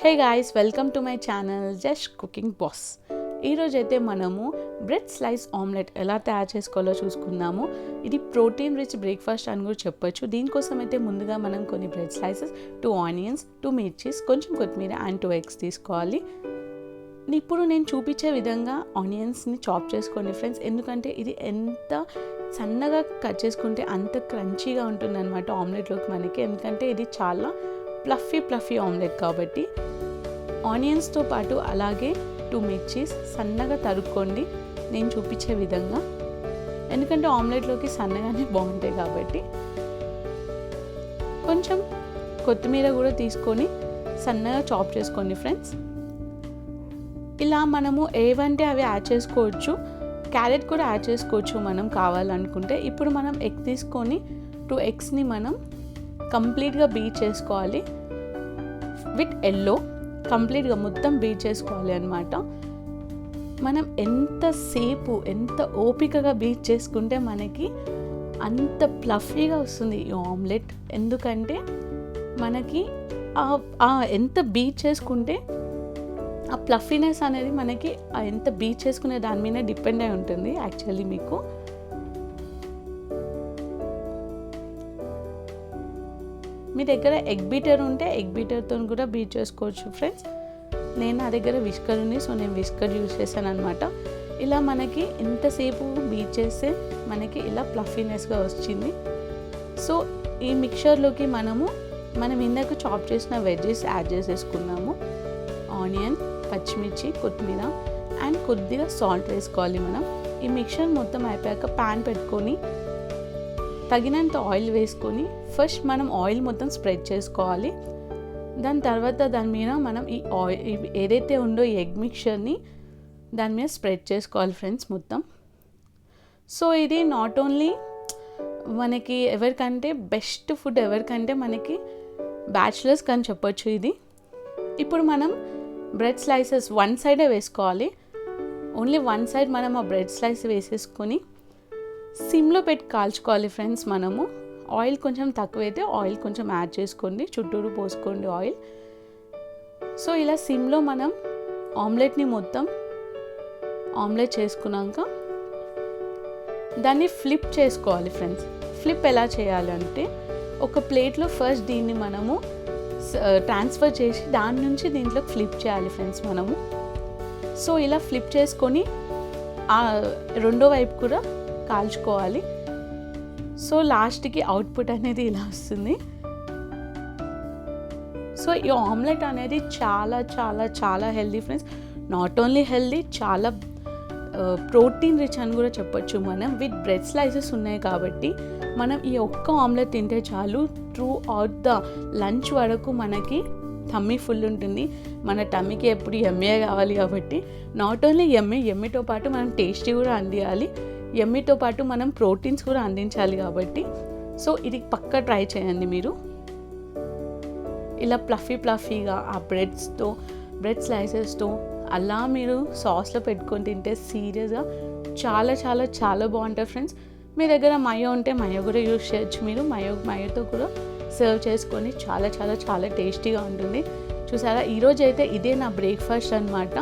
Hey guys welcome to my channel just cooking boss ఈరోజు అయితే మనము బ్రెడ్ స్లైస్ ఆమ్లెట్ ఎలా తయారు చేసుకోవాలో చూసుకుందాము. ఇది ప్రోటీన్ రిచ్ బ్రేక్ఫాస్ట్ అని కూడా చెప్పొచ్చు. దీనికోసం అయితే ముందుగా మనం కొన్ని bread slices two onions two mirchis కొంచెం కొత్తిమీర అండ్ టూ ఎగ్స్ తీసుకోవాలి. ఇప్పుడు నేను చూపించే విధంగా ఆనియన్స్ని చాప్ చేసుకోండి ఫ్రెండ్స్ ఎందుకంటే ఇది ఎంత సన్నగా కట్ చేసుకుంటే అంత క్రంచీగా ఉంటుంది అనమాట ఆమ్లెట్లోకి మనకి. ఎందుకంటే ఇది చాలా ప్లఫీ ప్లఫీ ఆమ్లెట్ కాబట్టి ఆనియన్స్తో పాటు అలాగే టూ మిర్చీస్ సన్నగా తరుక్కోండి. నేను చూపించే విధంగా. ఎందుకంటే ఆమ్లెట్లోకి సన్నగానే బాగుంటాయి కాబట్టి. కొంచెం కొత్తిమీర కూడా తీసుకొని సన్నగా చాప్ చేసుకోండి ఫ్రెండ్స్. ఇలా మనము ఏవంటే అవి యాడ్ చేసుకోవచ్చు క్యారెట్ కూడా యాడ్ చేసుకోవచ్చు మనం కావాలనుకుంటే. ఇప్పుడు మనం ఎగ్ తీసుకొని టూ ఎగ్స్ని మనం కంప్లీట్గా బీట్ చేసుకోవాలి. విత్ ఎల్లో కంప్లీట్గా మొత్తం బీట్ చేసుకోవాలి అనమాట మనం ఎంతసేపు ఎంత ఓపికగా బీట్ చేసుకుంటే మనకి అంత ప్లఫీగా వస్తుంది ఈ ఆమ్లెట్. ఎందుకంటే మనకి ఎంత బీట్ చేసుకుంటే ఆ ప్లఫీనెస్ అనేది మనకి ఎంత బీట్ చేసుకునే దాని మీద డిపెండ్ అయి ఉంటుంది యాక్చువల్లీ మీకు. మీ దగ్గర ఎగ్ బీటర్ ఉంటే ఎగ్ బీటర్తో కూడా బీట్ చేసుకోవచ్చు ఫ్రెండ్స్ నేను నా దగ్గర విస్కర్ ఉంది సో నేను విస్కర్ యూజ్ చేశాను అనమాట ఇలా మనకి ఎంతసేపు బీట్ చేస్తే మనకి ఇలా ప్లఫీనెస్గా వచ్చింది. సో ఈ మిక్చర్లోకి మనము మనం ఇందాక చాప్ చేసిన వెజ్జెస్ యాడ్ చేసేసుకున్నాము. ఆనియన్ పచ్చిమిర్చి కొత్తిమీర అండ్ కొద్దిగా సాల్ట్ వేసుకోవాలి మనం. ఈ మిక్చర్ మొత్తం అయిపోయాక ప్యాన్ పెట్టుకొని తగినంత ఆయిల్ వేసుకొని ఫస్ట్ మనం ఆయిల్ మొత్తం స్ప్రెడ్ చేసుకోవాలి. దాని తర్వాత దాని మీద మనం ఈ ఆయిల్ ఏదైతే ఉందో ఈ ఎగ్ మిక్చర్ని దాని మీద స్ప్రెడ్ చేసుకోవాలి ఫ్రెండ్స్ మొత్తం. సో ఇది నాట్ ఓన్లీ మనకి ఎవరికంటే బెస్ట్ ఫుడ్ ఎవరికంటే మనకి బ్యాచులర్స్ కానీ చెప్పొచ్చు ఇది. ఇప్పుడు మనం బ్రెడ్ స్లైసెస్ వన్ సైడే వేసుకోవాలి. ఓన్లీ వన్ సైడ్ మనం ఆ బ్రెడ్ స్లైస్ వేసేసుకొని సిమ్లో పెట్టి కాల్చుకోవాలి ఫ్రెండ్స్ మనము. ఆయిల్ కొంచెం తక్కువైతే ఆయిల్ కొంచెం యాడ్ చేసుకోండి. చుట్టూరు పోసుకోండి ఆయిల్. సో ఇలా సిమ్లో మనం ఆమ్లెట్ని మొత్తం ఆమ్లెట్ చేసుకున్నాక దాన్ని ఫ్లిప్ చేసుకోవాలి ఫ్రెండ్స్. ఫ్లిప్ ఎలా చేయాలంటే ఒక ప్లేట్లో ఫస్ట్ దీన్ని మనము ట్రాన్స్ఫర్ చేసి దాని నుంచి దీంట్లో ఫ్లిప్ చేయాలి ఫ్రెండ్స్ మనము. సో ఇలా ఫ్లిప్ చేసుకొని రెండో వైపు కూడా కాల్చుకోవాలి. సో లాస్ట్కి అవుట్పుట్ అనేది ఇలా వస్తుంది. సో ఈ ఆమ్లెట్ అనేది చాలా చాలా చాలా healthy friends. Not only healthy చాలా ప్రోటీన్ రిచ్ అని కూడా చెప్పొచ్చు మనం. విత్ బ్రెడ్ స్లైసెస్ ఉన్నాయి కాబట్టి మనం ఈ ఒక్క ఆమ్లెట్ తింటే చాలు. త్రూ అవుట్ ద లంచ్ వరకు మనకి టమ్మీ ఫుల్ ఉంటుంది. మన టమ్మీకి ఎప్పుడు ఎమ్మె కావాలి కాబట్టి. నాట్ ఓన్లీ ఎమ్మె ఎమ్మెతో పాటు మనం టేస్టీ కూడా అందియాలి. ఎమ్మితో పాటు మనం ప్రోటీన్స్ కూడా అందించాలి కాబట్టి. సో ఇది పక్క ట్రై చేయండి మీరు. ఇలా ప్లఫీ ప్లఫీగా ఆ బ్రెడ్స్తో బ్రెడ్ స్లైసెస్తో అలా మీరు సాస్లో పెట్టుకొని తింటే సీరియస్గా చాలా చాలా చాలా బాగుంటుంది ఫ్రెండ్స్. మీ దగ్గర మయో ఉంటే మయో కూడా యూజ్ చేయొచ్చు మీరు. మయో మయోతో కూడా సర్వ్ చేసుకొని చాలా చాలా చాలా టేస్టీగా ఉంటుంది. చూసారా? ఈరోజు అయితే ఇదే నా బ్రేక్ఫాస్ట్ అనమాట